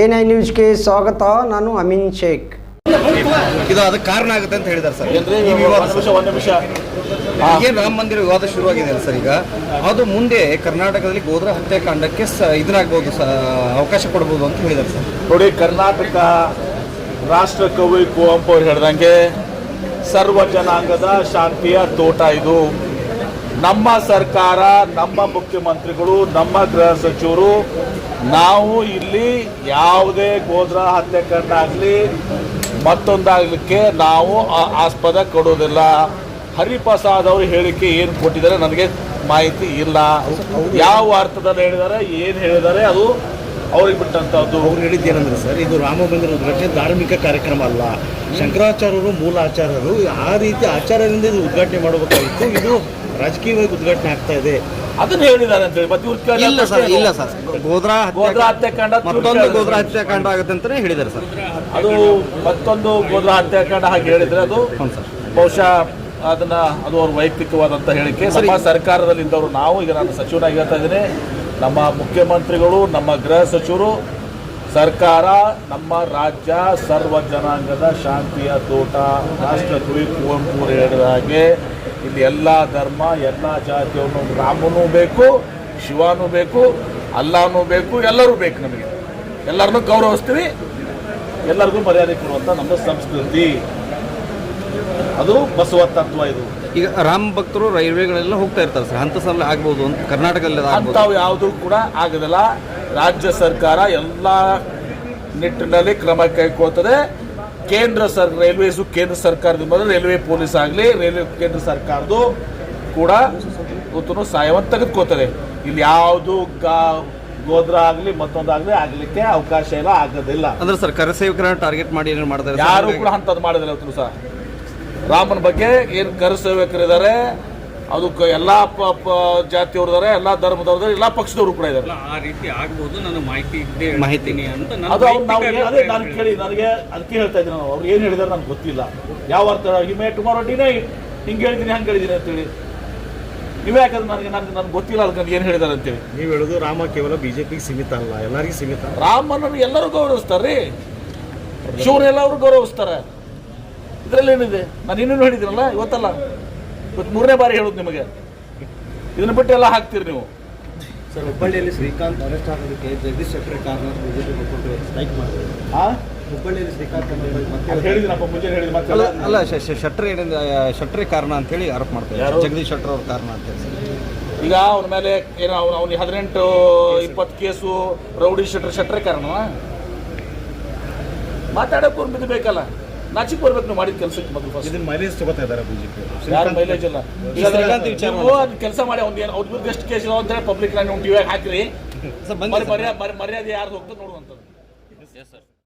N I ನ್ಯೂಸ್ಗೆ ಸ್ವಾಗತ ನಾನು ಅಮೀನ್ ಶೇಖ್. ಇದು ಅದಕ್ಕೆ ಕಾರಣ ಆಗುತ್ತೆ ಅಂತ ಹೇಳಿದ್ದಾರೆ ಸರ್. ಈ ವಿವಾದ ಏನು ರಾಮ ಮಂದಿರ ವಿವಾದ ಶುರುವಾಗಿದೆ ಅಲ್ಲ ಸರ್ ಈಗ. ಅದು ಮುಂದೆ ಕರ್ನಾಟಕದಲ್ಲಿ ಗೋದ್ರ ಹತ್ಯಾಕಾಂಡಕ್ಕೆ ಸ ಇದನ್ನಾಗ್ಬೋದು ಸ ಅವಕಾಶ ಕೊಡ್ಬೋದು ಅಂತ ಹೇಳಿದ್ದಾರೆ ಸರ್. ನೋಡಿ ಕರ್ನಾಟಕ ರಾಷ್ಟ್ರ ಕವಿ ಕುವೆಂಪು ಅವ್ರು ಹೇಳ್ದಂಗೆ ಸರ್ವ ಜನಾಂಗದ ಶಾಂತಿಯ ತೋಟ ಇದು. ನಮ್ಮ ಸರ್ಕಾರ, ನಮ್ಮ ಮುಖ್ಯಮಂತ್ರಿಗಳು, ನಮ್ಮ ಗೃಹ ಸಚಿವರು, ನಾವು ಇಲ್ಲಿ ಯಾವುದೇ ಗೋದ್ರ ಹತ್ಯಾಕಾಂಡ ಆಗಲಿ ಮತ್ತೊಂದಾಗಲಿಕ್ಕೆ ನಾವು ಆಸ್ಪದ ಕೊಡೋದಿಲ್ಲ. ಹರಿಪ್ರಸಾದ್ ಅವರು ಹೇಳಿಕೆ ಏನು ಕೊಟ್ಟಿದ್ದಾರೆ ನನಗೆ ಮಾಹಿತಿ ಇಲ್ಲ. ಯಾವ ಅರ್ಥದಲ್ಲಿ ಹೇಳಿದ್ದಾರೆ, ಏನು ಹೇಳಿದ್ದಾರೆ ಅದು ಅವ್ರಿಗೆ ಬಿಟ್ಟಂಥದ್ದು ಅವ್ರು ಹೇಳಿದ್ದು ಏನಂದ್ರೆ ಸರ್ ಇದು ರಾಮ ಮಂದಿರ ಉದ್ಘಾಟನೆ ಧಾರ್ಮಿಕ ಕಾರ್ಯಕ್ರಮ ಅಲ್ಲ. ಶಂಕರಾಚಾರ್ಯರು ಮೂಲ ಆಚಾರ್ಯರು ಆ ರೀತಿ ಆಚಾರ್ಯರಿಂದ ಇದು ಉದ್ಘಾಟನೆ ಮಾಡಬೇಕಾಗಿತ್ತು. ಇದು ರಾಜಕೀಯವಾಗಿ ಉದ್ಘಾಟನೆ ಆಗ್ತಾ ಇದೆ. ಅದನ್ನ ಹೇಳಿದ್ದಾರೆ ಅಂತ ಹೇಳಿ. ಮತ್ತೆ ಇವ್ರು ಇಲ್ಲ ಸರ್ ಇಲ್ಲ ಸರ್. ಗೋದ್ರಾ ಗೋದ್ರಾ ಹತ್ಯಾಕಾಂಡ ಮತ್ತೊಂದು ಗೋದ್ರಾ ಹತ್ಯಾಕಾಂಡ ಆಗುತ್ತೆ ಅಂತಾನೆ ಹೇಳಿದ್ದಾರೆ ಸರ್. ಅದು ಮತ್ತೊಂದು ಗೋದ್ರಾ ಹತ್ಯಾಕಾಂಡ ಹಾಗೆ ಹೇಳಿದ್ರೆ ಅದು ಬಹುಶಃ ಅದನ್ನ ಅದು ಅವ್ರ ವೈಯಕ್ತಿಕವಾದಂತ ಹೇಳಿಕೆ. ನಮ್ಮ ಸರ್ಕಾರದಲ್ಲಿ ಇದ್ದವರು ನಾವು ಈಗ ನಾನು ಸಚಿವನಾಗಿ ಹೇಳ್ತಾ ಇದ್ದೀನಿ. ನಮ್ಮ ಮುಖ್ಯಮಂತ್ರಿಗಳು, ನಮ್ಮ ಗೃಹ ಸಚಿವರು, ಸರ್ಕಾರ, ನಮ್ಮ ರಾಜ್ಯ ಸರ್ವ ಜನಾಂಗದ ಶಾಂತಿಯ ತೋಟ, ರಾಷ್ಟ್ರ ಕುರಿ ಕುವೆಂಪು ಹೇಳಿದ ಹಾಗೆ ಇಲ್ಲಿ ಎಲ್ಲ ಧರ್ಮ, ಎಲ್ಲ ಜಾತಿಯವನು ರಾಮನೂ ಬೇಕು, ಶಿವನೂ ಬೇಕು, ಅಲ್ಲಾನೂ ಬೇಕು, ಎಲ್ಲರೂ ಬೇಕು ನಮಗೆ. ಎಲ್ಲರನ್ನೂ ಗೌರವಿಸ್ತೀವಿ. ಎಲ್ಲರಿಗೂ ಮರ್ಯಾದೆ ಕೊಡುವಂಥ ನಮ್ಮ ಸಂಸ್ಕೃತಿ. ಅದು ಬಸವ ತತ್ವ ಇದು. ಈಗ ರಾಮ ಭಕ್ತರು ರೈಲ್ವೆಗಳೆಲ್ಲ ಹೋಗ್ತಾ ಇರ್ತಾರೆ ಸರ್. ಅಂತ ಸಲ ಆಗ್ಬೋದು ಅಂತ ಕರ್ನಾಟಕದಲ್ಲಿ ಅಂಥವು ಯಾವುದೂ ಕೂಡ ಆಗೋದಿಲ್ಲ. ರಾಜ್ಯ ಸರ್ಕಾರ ಎಲ್ಲ ನಿಟ್ಟಿನಲ್ಲಿ ಕ್ರಮ ಕೈಗೊಳ್ತದೆ ಕೇಂದ್ರ ಸರ್ ರೈಲ್ವೇಸು ಕೇಂದ್ರ ಸರ್ಕಾರದಿಂದ ಮೊದಲು ರೈಲ್ವೆ ಪೊಲೀಸ್ ಆಗಲಿ ರೈಲ್ವೆ ಕೇಂದ್ರ ಸರ್ಕಾರದ್ದು ಕೂಡ ಇವತ್ತು ಸಹಾಯವನ್ನು ತೆಗೆದುಕೋತದೆ ಇಲ್ಲಿ ಯಾವುದು ಗಾ ಗೋದ್ರ ಆಗಲಿ ಮತ್ತೊಂದಾಗಲಿ ಆಗಲಿಕ್ಕೆ ಅವಕಾಶ ಇಲ್ಲ ಆಗೋದಿಲ್ಲ. ಅಂದ್ರೆ ಸರ್ ಕರಸೇವಕರನ್ನ ಟಾರ್ಗೆಟ್ ಮಾಡಿ ಏನು ಮಾಡ್ತಾರೆ ಸರ್? ಯಾರು ಕೂಡ ಅಂಥದ್ದು ಮಾಡೋದಿಲ್ಲ ಇವತ್ತು ಸಹ ರಾಮನ ಬಗ್ಗೆ ಏನು ಕರಸೇವಕರಿದ್ದಾರೆ ಅದು ಎಲ್ಲ ಎಲ್ಲಾ ಪ ಪ- ಜಾತಿಯವ್ರು ಇದ್ದಾರೆ ಎಲ್ಲಾ ಧರ್ಮದವ್ರು ಇದ್ದಾರೆ ಎಲ್ಲಾ ಪಕ್ಷದವರು ಕೂಡ ಇದ್ದಾರೆ. ಆ ರೀತಿ ಆಗ್ಬೋದು ನನಗೆ ಮಾಹಿತಿ ಇದ್ದೇ ಮಾಹಿತಿ. ಹೇಳ್ತೀನಿ ಅಂತ ಅದು ಅವ್ರು ನಾವು ಅದೇ ನಾನು ಕೇಳಿ ನನಗೆ ಅದಕ್ಕೆ ಹೇಳ್ತಾ ಇದ್ದೀನಿ ನಾವು ಅವ್ರು ಏನು ಹೇಳಿದಾರೆ ನನಗೆ ಗೊತ್ತಿಲ್ಲ. ಯಾವ ಅರ್ಥ ಹಿಮೆ ಟುಮಾರೋ ಡಿನೇ ಹಿಂಗೆ ಹೇಳಿದ್ದೀನಿ ಹಂಗೆ ಹೇಳಿದ್ದೀನಿ ಅಂತೇಳಿ. ನೀವೇ ಯಾಕಂದ್ರೆ ನನಗೆ ನನಗೆ ನನಗೆ ಗೊತ್ತಿಲ್ಲ ಅದಕ್ಕೆ ಏನು ಹೇಳಿದಾರೆ ಅಂತೇಳಿ. ನೀವು ಹೇಳೋದು ರಾಮ ಕೇವಲ ಬಿಜೆಪಿಗೆ ಸೀಮಿತ ಅಲ್ಲ ಎಲ್ಲರಿಗೂ ಸೀಮಿತ ರಾಮನನ್ನು ಎಲ್ಲರೂ ಗೌರವಿಸ್ತಾರೆ ಶಿವನೆಲ್ಲ ಅವ್ರು ಗೌರವಿಸ್ತಾರೆ. ಇದರಲ್ಲಿ ಏನಿದೆ ನಾನು ಇನ್ನೇನು ಹೇಳಿದ್ದೀನಲ್ಲ ಇವತ್ತಲ್ಲ? ಇವತ್ತು ಮೂರನೇ ಬಾರಿ ಹೇಳುದು ನಿಮಗೆ. ಇದನ್ನ ಬಿಟ್ಟು ಎಲ್ಲ ಹಾಕ್ತೀರಿ ನೀವು. ಸರ್ ಹುಬ್ಬಳ್ಳಿಯಲ್ಲಿ ಶ್ರೀಕಾಂತ್ ಅರೆಸ್ಟ್ ಆಗೋದಕ್ಕೆ ಜಗದೀಶ್ ಶೆಟ್ಟರ್ ಕಾರಣ ಬಿಜೆಪಿ ಮುಖಂಡರು ಸ್ಟ್ರೈಕ್ ಮಾಡಿದ್ರು. ಆ? ಹುಬ್ಬಳ್ಳಿಯಲ್ಲಿ ಶ್ರೀಕಾಂತ್ ಅದು ಹೇಳಿದ್ದೀನಪ್ಪ ಮುಂಜಾನೆ ಹೇಳಿದ ಮತ್ತೆ ಅಲ್ಲ ಅಲ್ಲ. ಶೆಟ್ರ್ ಏನಿದೆ ಶೆಟ್ರೇ ಕಾರಣ ಅಂತೇಳಿ ಆರೋಪ ಮಾಡ್ತಾರೆ. ಯಾರು? ಜಗದೀಶ್ ಶೆಟ್ಟರ್ ಅವ್ರ ಕಾರಣ ಅಂತೇಳಿ. ಹೇಳಿ ಈಗ ಅವ್ರ ಮೇಲೆ ಏನೋ ಅವನು ಅವ್ನಿಗೆ ಹದಿನೆಂಟು ಇಪ್ಪತ್ತು ಕೇಸು ರೌಡಿ ಶೆಟ್ರ್ ಶೆಟ್ರೆ ಕಾರಣ ಮಾತಾಡೋಕೆ ಬಿದ್ದು ಬೇಕಲ್ಲ. ನಾಚಿಕ್ ಬರ್ಬೇಕು ನೀವು ಮಾಡಿದ ಕೆಲಸಕ್ಕೆ ಮೊದಲು ಫಸ್ಟ್ ಇದನ್ನ ಮೈಲೇಜ್ ತಗೋತಾ ಇದ್ದಾರೆ ಬಿಜೆಪಿ ಯಾರು ಮೈಲೇಜ್ ಇಲ್ಲ. ನೀವು ಅದು ಕೆಲಸ ಮಾಡಿ ಅವ್ನು ಏನು ಅವ್ರ ವಿರುದ್ಧ ಎಷ್ಟು ಕೇಸ್ ಅಂತ ಹೇಳಿ ಪಬ್ಲಿಕ್ ನಾನು ಟಿವಿಯಾಗ ಹಾಕಿರಿ. Sir sir. ಮರ್ಯಾದೆ ಯಾರು ಯಾರ್ದು ಹೋಗ್ತದೆ ನೋಡುವಂಥದ್ದು.